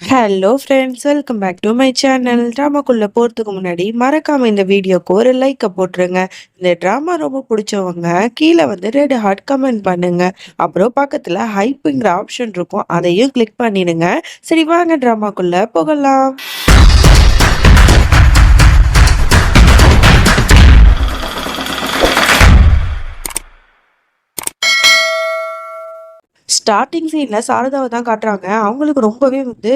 Hello friends welcome back to my channel ட்ராமாக்குள்ளே போகிறதுக்கு முன்னாடி மறக்காமல் இந்த வீடியோக்கு ஒரு லைக்கை போட்டுருங்க. இந்த ட்ராமா ரொம்ப பிடிச்சவங்க கீழே வந்து ரெட் ஹார்ட் கமெண்ட் பண்ணுங்க. அப்புறம் பக்கத்தில் ஹைப்புங்கிற ஆப்ஷன் இருக்கும் அதையும் கிளிக் பண்ணிடுங்க. சரி வாங்க ட்ராமாக்குள்ளே போகலாம். ஸ்டார்டிங் சீனில் சாரதாவை தான் காட்டுறாங்க. அவங்களுக்கு ரொம்பவே வந்து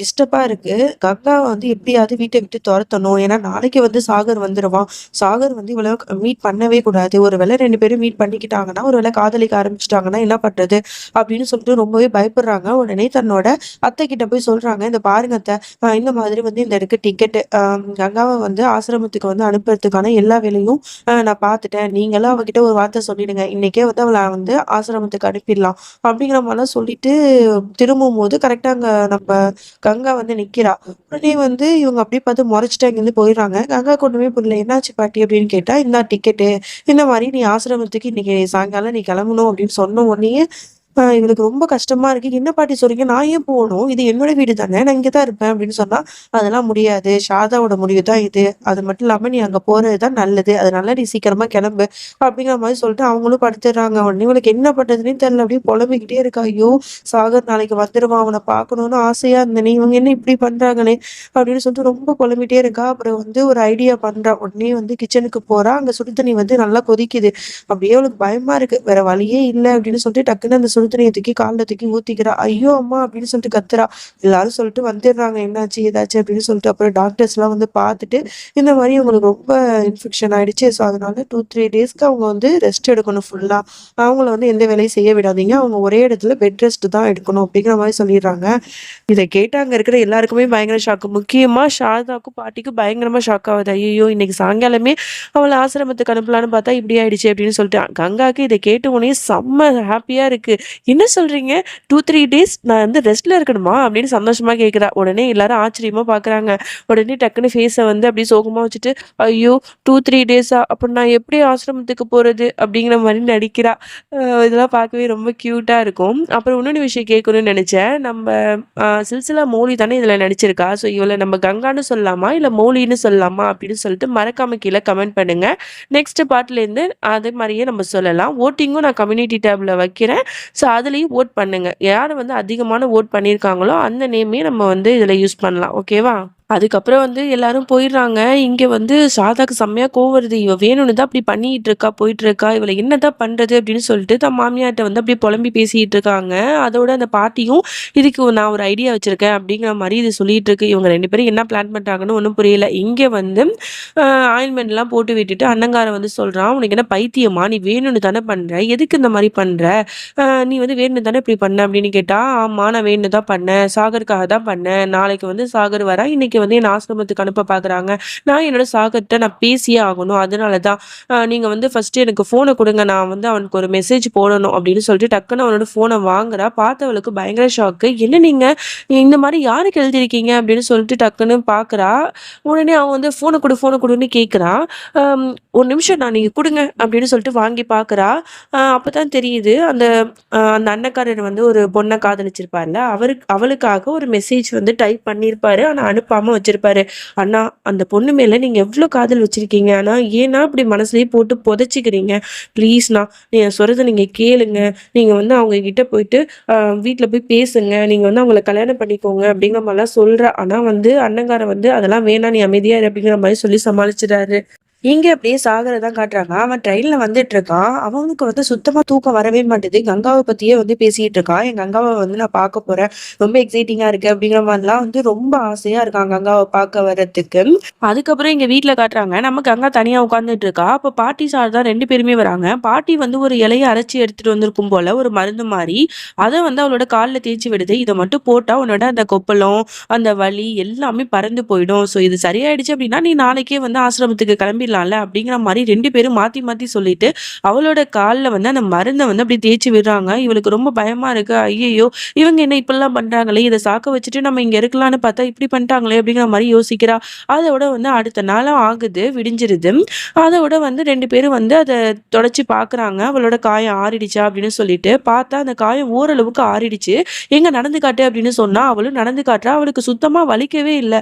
டிஸ்டர்பாக இருக்குது கங்காவை வந்து எப்படியாவது வீட்டை விட்டு துரத்தணும் ஏன்னா நாளைக்கு வந்து சாகர் வந்துடுவான் சாகர் வந்து இவ்வளோ மீட் பண்ணவே கூடாது. ஒரு வேளை ரெண்டு பேரும் மீட் பண்ணிக்கிட்டாங்கன்னா, ஒரு வேளை காதலிக்க ஆரம்பிச்சிட்டாங்கன்னா என்ன பண்ணுறது அப்படின்னு சொல்லிட்டு ரொம்பவே பயப்படுறாங்க. உடனே தன்னோட அத்தை கிட்ட போய் சொல்கிறாங்க "இந்த பாருங்க அத்தை, இந்த மாதிரி வந்து இந்த இடத்துக்கு டிக்கெட்டு. கங்காவை வந்து ஆசிரமத்துக்கு வந்து அனுப்புறதுக்கான எல்லா வேலையும் நான் பார்த்துட்டேன். நீங்களும் அவகிட்ட ஒரு வார்த்தை சொல்லிடுங்க. இன்னைக்கே வந்து அவளை வந்து ஆசிரமத்துக்கு அனுப்பிடலாம்." அப்படிங்கிற மாதிரிலாம் சொல்லிட்டு திரும்பும்போது கரெக்டாக அங்க நம்ம கங்கா வந்து நிக்கிறா. உடனே வந்து இவங்க அப்படியே பார்த்து முறைச்சிட்டு அங்கேருந்து போயிடுறாங்க. கங்கா கொண்டுமே புரியல. "என்னாச்சு பாட்டி?" அப்படின்னு கேட்டா, இந்த டிக்கெட்டு. இந்த மாதிரி நீ ஆசிரமத்துக்கு இன்னைக்கு சாயங்காலம் நீ கிளம்பணும்." அப்படின்னு சொன்ன உடனேயே இவளுக்கு ரொம்ப கஷ்டமா இருக்கு. "என்ன பாட்டி சொல்றீங்க? நான் ஏன் போகணும் இது என்னோட வீடு தானே! நான் இங்கே தான் இருப்பேன்." அப்படின்னு சொன்னா, "அதெல்லாம் முடியாது. ஷாதாவோட முடிவு தான் இது. அது மட்டும் இல்லாம நீ அங்க போறது தான் நல்லது. அதனால நீ சீக்கிரமா கிளம்பு." அப்படிங்கிற மாதிரி சொல்லிட்டு அவங்களும் படுத்துடுறாங்க. உடனே இவளுக்கு என்ன பண்றதுன்னே தெரியல. அப்படியே புலம்பிக்கிட்டே இருக்கா. "ஐயோ! சாகர் நாளைக்கு வந்துருவான். அவனை பார்க்கணும்னு ஆசையா இருந்தேனே. இவங்க என்ன இப்படி பண்றாங்களே!" அப்படின்னு சொல்லிட்டு ரொம்ப புலம்பிட்டே இருக்கா. அப்புறம் வந்து ஒரு ஐடியா பண்றா. உடனே வந்து கிச்சனுக்கு போறா. அங்க சுடு தண்ணி வந்து நல்லா கொதிக்குது. அப்படியே அவளுக்கு பயமா இருக்கு. வேற வழியே இல்லை அப்படின்னு சொல்லிட்டு டக்குன்னு அந்த சுடு தண்ணிய தூக்கி காலில் தூக்கி ஊத்திக்கிறா. "ஐயோ! அம்மா!" அப்படின்னு சொல்லிட்டு கத்துறா. எல்லாரும் சொல்லிட்டு வந்துடுறாங்க. "என்னாச்சு? ஏதாச்சு?" அப்படின்னு சொல்லிட்டு. அப்புறம் டாக்டர்ஸ்லாம் வந்து பார்த்துட்டு, இந்த மாதிரி அவங்களுக்கு ரொம்ப இன்ஃபெக்ஷன் ஆயிடுச்சு. ஸோ அதனால 2, 3 டேஸ்க்கு அவங்க வந்து ரெஸ்ட் எடுக்கணும் ஃபுல்லா. அவங்கள வந்து எந்த வேலையும் செய்ய விடாதீங்க. அவங்க ஒரே இடத்துல பெட் ரெஸ்ட் தான் எடுக்கணும் அப்படிங்கிற மாதிரி சொல்லிடுறாங்க. இதை கேட்டு அங்கே இருக்கிற எல்லாருக்குமே பயங்கர ஷாக்கு. முக்கியமாக ஷாரதாக்கும் பாட்டிக்கும் பயங்கரமாக ஷாக் ஆகுது ஐயோ இன்னைக்கு சாயங்காலமே அவளை ஆசிரமத்துக்கு அனுப்பலான்னு பார்த்தா இப்படி ஆயிடுச்சு அப்படின்னு சொல்லிட்டு. கங்காக்கு இதை கேட்ட உடனே செம்ம ஹாப்பியாக இருக்குது "என்ன சொல்றீங்க? 2, 3 டேஸ் நான் வந்து ரெஸ்ட்ல இருக்கணுமா?" அப்படின்னு சந்தோஷமா கேட்குறா உடனே எல்லாரும் ஆச்சரியமா பார்க்குறாங்க. உடனே டக்குன்னு ஃபேஸ வந்து அப்படியே சோகமா வச்சுட்டு, "ஐயோ! 2, 3 டேஸா? அப்போ நான் எப்படி ஆசிரமத்துக்கு போறது?" அப்படிங்கிற மாதிரி நடிக்கிறா. இதெல்லாம் பார்க்கவே ரொம்ப கியூட்டா இருக்கும். அப்புறம் இன்னொன்னு விஷயம் கேட்கணும்னு நினைச்சேன் நம்ம சில்சிலா மௌலி தானே இதுல நடிச்சிருக்கா. ஸோ இவளை நம்ம கங்கான்னு சொல்லலாமா? இல்ல மௌலின்னு சொல்லலாமா? அப்படின்னு சொல்லிட்டு மறக்காம கீழே கமெண்ட் பண்ணுங்க. நெக்ஸ்ட் பார்ட்லேருந்து அதே மாதிரியே நம்ம சொல்லலாம். ஓட்டிங்கும் நான் கம்யூனிட்டி டேப்ல வைக்கிறேன். ஸோ அதுலேயும் வோட் பண்ணுங்கள் யார் வந்து அதிகமான வோட் பண்ணியிருக்காங்களோ, அந்த நேமையே நம்ம வந்து இதில் யூஸ் பண்ணலாம். ஓகேவா? அதுக்கப்புறம் வந்து எல்லாரும் போயிடுறாங்க. இங்கே வந்து சாதாக்கு செம்மையா கோவம் வருது. "இவ வேணும்னு தான் அப்படி பண்ணிட்டு இருக்கா, போயிட்டு இருக்கா. இவள என்னதான் பண்ணுறது அப்படின்னு சொல்லிட்டு தன் மாமியார்கிட்ட வந்து அப்படியே புலம்பி பேசிட்டு இருக்காங்க. அதோட அந்த பாட்டியும், "இதுக்கு நான் ஒரு ஐடியா வச்சிருக்கேன்." அப்படிங்கிற மாதிரி இது சொல்லிட்டு இருக்கு. இவங்க ரெண்டு பேரும் என்ன பிளான் பண்ணுறாங்கன்னு ஒன்றும் புரியல. இங்கே வந்து ஆயின்மெண்ட்லாம் போட்டு விட்டுட்டு அண்ணங்காரன் வந்து சொல்கிறான் "உனக்கு என்ன பைத்தியமா? நீ வேணும்னு தானே பண்ணுற எதுக்கு இந்த மாதிரி பண்ணுற நீ வந்து வேணும் தானே இப்படி பண்ண?" அப்படின்னு கேட்டால் ஆமாம் நான் வேணும்னு தான் பண்ணேன். சாகருக்காக தான் பண்ணேன். நாளைக்கு வந்து சாகர் வரா இன்னைக்கு வந்து என் ஆசிரமத்துக்கு அனுப்ப பார்க்குறாங்க. நான் என்னோட சாகர்ட்ட நான் பேசியே ஆகணும். அதனால தான் நீங்கள் நீங்க வந்து ஃபஸ்ட்டு எனக்கு ஃபோனை கொடுங்க நான் வந்து அவனுக்கு ஒரு மெசேஜ் போடணும்." அப்படின்னு சொல்லிட்டு டக்குன்னு அவனோட ஃபோனை வாங்குறா. பார்த்தவளுக்கு பயங்கர ஷாக்கு. "என்ன நீங்க இந்த மாதிரி யாருக்கு எழுதியிருக்கீங்க?" அப்படின்னு சொல்லிட்டு டக்குன்னு பார்க்குறா. உடனே அவன் வந்து ஃபோனை கொடு ஃபோனை கொடுன்னு கேட்குறான். "ஒரு நிமிஷம் நான் நீங்க கொடுங்க அப்படின்னு சொல்லிட்டு வாங்கி பார்க்குறா. அப்போ அப்பதான் தெரியுது அந்த அந்த அன்னக்காரர் வந்து ஒரு பொண்ணை காதலிச்சிருப்பார்ல, அவருக்கு அவளுக்காக ஒரு மெசேஜ் வந்து டைப் பண்ணியிருப்பாரு. ஆனால் அனுப்பாம அனுப்பாம வச்சிருப்பாரு. "அண்ணா, அந்த பொண்ணு மேல நீங்க எவ்வளோ காதல் வச்சிருக்கீங்க. ஆனா ஏன்னா இப்படி மனசுலயே போட்டு புதைச்சிக்கிறீங்க ப்ளீஸ்ண்ணா, நீங்கள் சொல்கிறத நீங்க கேளுங்க. நீங்க வந்து அவங்க கிட்ட போயிட்டு வீட்டில் போய் பேசுங்க. நீங்க வந்து அவங்கள கல்யாணம் பண்ணிக்கோங்க." அப்படிங்கிற மாதிரிலாம் சொல்கிற ஆனா வந்து அண்ணங்காரன் வந்து, "அதெல்லாம் வேணாம். நீ அமைதியா இரு." அப்படிங்கிற மாதிரி சொல்லி சமாளிச்சிடாரு இங்க அப்படியே சாகரை தான் காட்டுறாங்க. அவன் ட்ரெயின்ல வந்துட்டுருக்கான். அவனுக்கு வந்து சுத்தமா தூக்கம் வரவே மாட்டேது கங்காவை பத்தியே வந்து பேசிட்டு இருக்கான். "என் கங்காவை வந்து நான் பார்க்க போறேன். ரொம்ப எக்ஸைட்டிங்கா இருக்கு." அப்படிங்கிற மாதிரிலாம் வந்து ரொம்ப ஆசையா இருக்கான் கங்காவை பார்க்க வர்றதுக்கு அதுக்கப்புறம் எங்க வீட்டில் காட்டுறாங்க. நம்ம கங்கா தனியா உட்காந்துட்டு இருக்கா. அப்ப பாட்டி, சார் தான் ரெண்டு பேருமே வராங்க. பாட்டி வந்து ஒரு இலையை அரைச்சி எடுத்துட்டு வந்திருக்கும் போல, ஒரு மருந்து மாதிரி அதை வந்து அவளோட கால்ல தேய்ச்சி விடுது. இதை மட்டும் போட்டா உன்னோட அந்த கொப்பளம், அந்த வலி எல்லாமே பறந்து போயிடும். ஸோ இது சரியாயிடுச்சு அப்படின்னா, நீ நாளைக்கே வந்து ஆசிரமத்துக்கு கிளம்பிடலாம்." பண்ணிடலாம்ல அப்படிங்கிற மாதிரி ரெண்டு பேரும் மாத்தி மாத்தி சொல்லிட்டு அவளோட காலில் வந்து அந்த மருந்தை வந்து அப்படி தேய்ச்சி விடுறாங்க. இவளுக்கு ரொம்ப பயமா இருக்கு. ஐயையோ இவங்க என்ன இப்படிலாம் பண்றாங்களே? இதை சாக்க வச்சுட்டு நம்ம இங்க இருக்கலாம்னு பார்த்தா இப்படி பண்ணிட்டாங்களே அப்படிங்கிற மாதிரி யோசிக்கிறா. அதோட வந்து அடுத்த நாளும் ஆகுது விடிஞ்சிருது. அதோட வந்து ரெண்டு பேரும் வந்து அதை தொடச்சி பார்க்குறாங்க அவளோட காயம் ஆறிடுச்சா அப்படின்னு சொல்லிட்டு பார்த்தா அந்த காயம் ஓரளவுக்கு ஆறிடுச்சு. எங்க நடந்து காட்டு அப்படின்னு சொன்னா அவளும் நடந்து காட்டுறா. அவளுக்கு சுத்தமா வலிக்கவே இல்லை.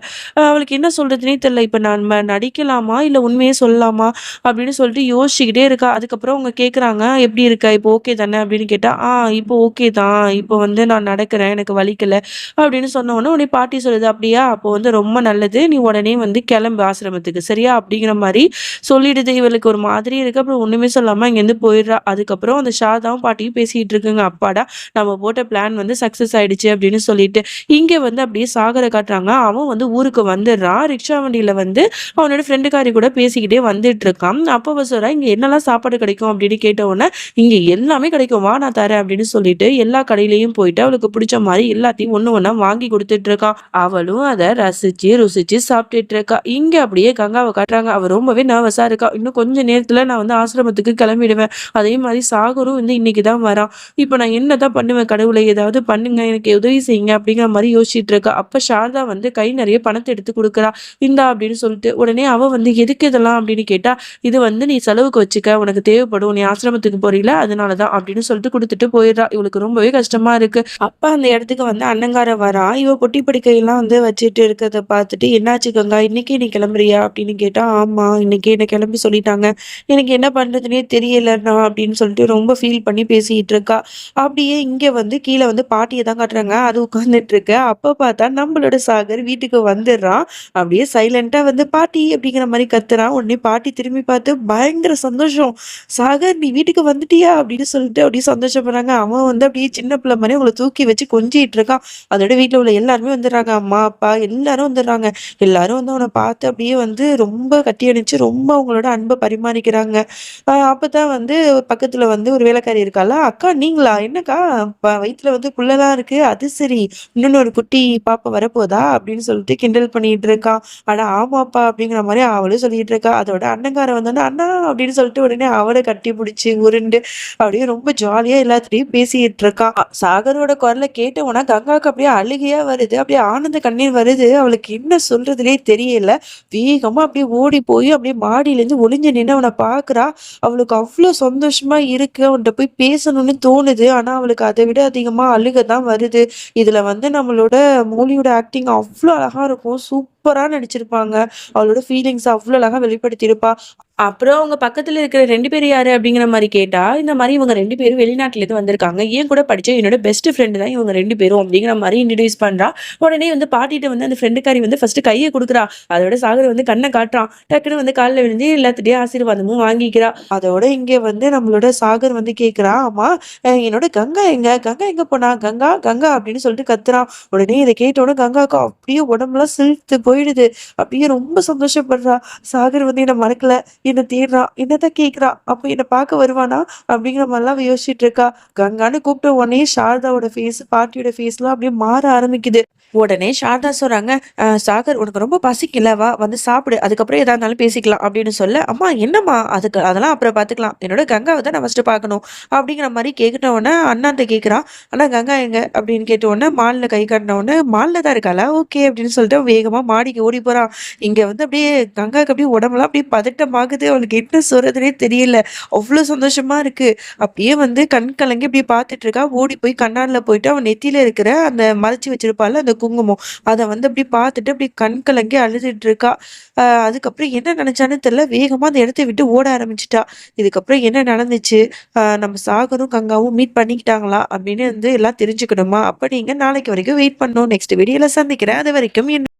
அவளுக்கு என்ன சொல்கிறதுனே தெரியல. இப்போ நம்ம நடிக்கலாமா? இல்லை உண்மையை சொல்லலாமா அப்படின்னு சொல்லிட்டு யோசிச்சுக்கிட்டே இருக்கா. அதுக்கப்புறம் அவங்க கேட்குறாங்க எப்படி இருக்கா? இப்போ ஓகே தானே? அப்படின்னு கேட்டா ஆ இப்போ ஓகே தான். இப்போ வந்து நான் நடக்கிறேன். எனக்கு வலிக்கல. அப்படின்னு சொன்ன உடனே உடனே பாட்டி சொல்லுது அப்படியா? அப்போ வந்து ரொம்ப நல்லது. நீ உடனே வந்து கிளம்பு ஆசிரமத்துக்கு. சரியா? அப்படிங்கிற மாதிரி சொல்லிடுது. இவளுக்கு ஒரு மாதிரி இருக்கு. அப்புறம் ஒண்ணுமே சொல்லாம இங்கேருந்து போயிடுறா. அதுக்கப்புறம் அந்த ஷாதாவும் பாட்டியும் பேசிட்டு இருக்குங்க. அப்பாடா நம்ம போட்ட பிளான் வந்து சக்ஸஸ் ஆயிடுச்சு அப்படின்னு சொல்லிட்டு இங்கே வந்து அப்படியே சாகர காட்டுறாங்க. அவன் வந்து ஊருக்கு வந்துடுறான். ரிக்ஷா வண்டியில வந்து அவனோட ஃப்ரெண்டுக்காரி கூட பேசிக்கிட்டு வந்துட்டு இருக்கான் அப்போ அவ இங்கே இங்க என்னெல்லாம் சாப்பாடு கிடைக்கும்? அப்படின்னு கேட்ட உடனே இங்க எல்லாமே கிடைக்கும். வா நான் தரேன் அப்படின்னு சொல்லிட்டு எல்லா கடையிலையும் போயிட்டு அவளுக்கு பிடிச்ச மாதிரி எல்லாத்தையும் ஒன்று ஒண்ணா வாங்கி கொடுத்துட்டு இருக்கான் அவளும் அதை ரசிச்சு ருசிச்சு சாப்பிட்டுட்டு இருக்கா இங்க அப்படியே கங்காவை காட்டுறாங்க. அவ ரொம்பவே நர்வஸா இருக்கா. இன்னும் கொஞ்ச நேரத்துல நான் வந்து ஆசிரமத்துக்கு கிளம்பிடுவேன். அதே மாதிரி சாகரும் வந்து இன்னைக்கு தான் வரான். இப்போ நான் என்னதான் பண்ணுவேன் கடவுளை? ஏதாவது பண்ணுங்க. எனக்கு உதவி செய்யுங்க அப்படிங்கிற மாதிரி யோசிச்சுட்டு இருக்கா அப்ப சாரதா வந்து கை நிறைய பணத்தை எடுத்து கொடுக்குறா. இந்தா அப்படின்னு சொல்லிட்டு உடனே அவ வந்து எதுக்கு இதெல்லாம் அப்படின்னு கேட்டா இது வந்து நீ செலவுக்கு வச்சுக்க உனக்கு தேவைப்படும் நீ ஆசிரமத்துக்கு போறீல அதனாலதான் அப்படின்னு சொல்லிட்டு கொடுத்துட்டு போயிடுறா. இவளுக்கு ரொம்பவே கஷ்டமா இருக்கு. அப்பா அந்த இடத்துக்கு வந்து அண்ணங்கார வரா. இவ பொட்டி படுக்கையெல்லாம் வந்து வச்சுட்டு இருக்கிறத பார்த்துட்டு என்னாச்சு கங்கா? இன்னைக்கு நீ கிளம்புறியா? அப்படின்னு கேட்டா ஆமா இன்னைக்கு என்ன கிளம்பி சொல்லிட்டாங்க. எனக்கு என்ன பண்றதுனே தெரியலண்ணா அப்படின்னு சொல்லிட்டு ரொம்ப ஃபீல் பண்ணி பேசிட்டு இருக்கா. அப்படியே இங்க வந்து கீழே வந்து பாட்டியை தான் காட்டுறாங்க. அது உட்கார்ந்துட்டு இருக்கு. அப்ப பார்த்தா நம்மளோட சாகர் வீட்டுக்கு வந்துடுறான். அப்படியே சைலண்டா வந்து பாட்டி அப்படிங்கிற மாதிரி கத்துறான். உடனே பாட்டி திரும்பி பார்த்து பயங்கர சந்தோஷம். சாகர் நீ வீட்டுக்கு வந்துட்டியா? அப்படின்னு சொல்லிட்டு அப்படியே சந்தோஷப்படுறாங்க அவன் வந்து அப்படியே சின்ன பிள்ளை மாதிரி அவங்களை தூக்கி வச்சு கொஞ்சிட்டு இருக்கான். அதோட வீட்டில் உள்ள எல்லாருமே வந்துடுறாங்க. அம்மா அப்பா எல்லாரும் வந்துடுறாங்க. எல்லாரும் வந்து அவனை பார்த்து அப்படியே வந்து ரொம்ப கட்டி அணிச்சு ரொம்ப அவங்களோட அன்பை பரிமாறிக்கிறாங்க. அப்போ அப்பதான் வந்து பக்கத்தில் பக்கத்துல வந்து ஒரு வேலைக்காரி இருக்கால அக்கா நீங்களா? என்னக்கா? வயிற்றுல வந்து புள்ளதான் இருக்கு. அது சரி. இன்னொன்னு ஒரு குட்டி பாப்பா வரப்போதா? அப்படின்னு சொல்லிட்டு கிண்டல் பண்ணிட்டு இருக்கான். ஆனா ஆமாப்பா. அப்படிங்கிற மாதிரி அவளும் சொல்லிட்டு இருக்கா. அதோட அண்ணங்கார வந்தோடனே அண்ணா அப்படின்னு சொல்லிட்டு உடனே அவளை கட்டி பிடிச்சி உருண்டு அப்படியே ரொம்ப ஜாலியா எல்லாத்துலயும் பேசிட்டு இருக்கான் சாகரோட குரலை கேட்டவனா கங்காவுக்கு அப்படியே அழுகையா வருது. அப்படியே ஆனந்த கண்ணீர் வருது. அவளுக்கு என்ன சொல்றதுலயே தெரியல. வேகமா அப்படியே ஓடி போய் அப்படியே மாடியில இருந்து ஒளிஞ்சு நின்று அவனை பாக்குறா. அவளுக்கு அவ்வளவு சந்தோஷமா இருக்கு. அவன்கிட்ட போய் பேசணும்னு தோணுது. ஆனா அவளுக்கு அதை விட அதிகமா அழுக தான் வருது. இதுல வந்து நம்மளோட மோலியோட ஆக்டிங் அவ்வளவு அழகா இருக்கும். சூப்பர் நடிச்சிருப்பாங்க. அவளோட ஃபீலிங்ஸ் அவ்வளவு அழகா வெளிப்படுத்தியிருப்பா. அப்புறம் அவங்க பக்கத்துல இருக்கிற ரெண்டு பேர் யாரு அப்படிங்கிற மாதிரி கேட்டா இந்த மாதிரி இவங்க ரெண்டு பேரும் வெளிநாட்டிலேருந்து வந்திருக்காங்க. ஏன் கூட படிச்ச என்னோட பெஸ்ட் ஃப்ரெண்டு தான் இவங்க ரெண்டு பேரும் அப்படிங்கிற மாதிரி இன்ட்ரடியூஸ் பண்றா. உடனே வந்து பாட்டிகிட்ட வந்து அந்த ஃப்ரெண்டுக்காரி வந்து ஃபர்ஸ்ட் கையை கொடுக்குறா. அதோட சாகர் வந்து கண்ணை காட்டுறான். டக்குன்னு வந்து காலில் விழுந்து எல்லாத்துட்டையும் ஆசீர்வாதமும் வாங்கிக்கிறா. அதோட இங்கே வந்து நம்மளோட சாகர் வந்து கேட்குறான் ஆமா என்னோட கங்கா எங்க? கங்கா எங்க போனா? கங்கா கங்கா அப்படின்னு சொல்லிட்டு கத்துறான். உடனே இதை கேட்ட உடனே கங்காவுக்கு அப்படியே உடம்புலாம் சிலிர்த்து போயிடுது. அப்படியே ரொம்ப சந்தோஷப்படுறா. சாகர் வந்து என்ன மறக்கல. என்ன தேடுறான் என்னதான் கேட்குறா அப்போ என்னை பார்க்க வருவானா அப்படிங்கிற மாதிரிலாம் யோசிச்சுட்டு இருக்கா. கங்கான்னு கூப்பிட்ட உடனே சாரதாவோட ஃபேஸ் பாட்டியோட ஃபேஸ்லாம் அப்படியே மாற ஆரம்பிக்குது. உடனே சாரதா சொல்றாங்க சாகர் உனக்கு ரொம்ப பசிக்கல வா வந்து சாப்பிடு. அதுக்கப்புறம் எதா இருந்தாலும் பேசிக்கலாம் அப்படின்னு சொல்ல அம்மா என்னம்மா? அதுக்கு அதெல்லாம் அப்புறம் பார்த்துக்கலாம் என்னோட கங்காவை தான் நான் ஃபஸ்ட்டு பார்க்கணும் அப்படிங்கிற மாதிரி கேட்ட உடனே அண்ணாத்த கேட்குறான் ஆனால் கங்கா எங்க? அப்படின்னு கேட்ட உடனே மாலில் கை காட்டினவொடனே மாலில் தான் இருக்காளா? ஓகே அப்படின்னு சொல்லிட்டு வேகமா மாடிக்கு ஓடி போறான் இங்க வந்து அப்படியே கங்காவுக்கு அப்படியே உடம்புலாம் அப்படியே பதட்டமாகுது. அவளுக்கு என்ன சொல்றதுனே தெரியல. அவ்வளோ சந்தோஷமா இருக்கு. அப்படியே வந்து கண் கலங்கி அப்படியே பார்த்துட்டு இருக்கா. ஓடி போய் கண்ணாடில போயிட்டு அவன் நெத்தியில இருக்கிற அந்த மறைச்சி வச்சிருப்பாள் அந்த குங்குமம் அதை வந்து அப்படி பார்த்துட்டு அப்படி கண் கலங்கி அழுதுட்டு இருக்கா. ஆஹ் அதுக்கப்புறம் என்ன நினைச்சான்னு தெரியல. வேகமா அந்த இடத்த விட்டு ஓட ஆரம்பிச்சிட்டா. இதுக்கப்புறம் என்ன நடந்துச்சு? ஆஹ் நம்ம சாகரும் கங்காவும் மீட் பண்ணிக்கிட்டாங்களா? அப்படின்னு வந்து எல்லாம் தெரிஞ்சுக்கணுமா? அப்ப நீங்க நாளைக்கு வரைக்கும் வெயிட் பண்ணணும். நெக்ஸ்ட் வீடியோல சந்திக்கிறேன். அது வரைக்கும்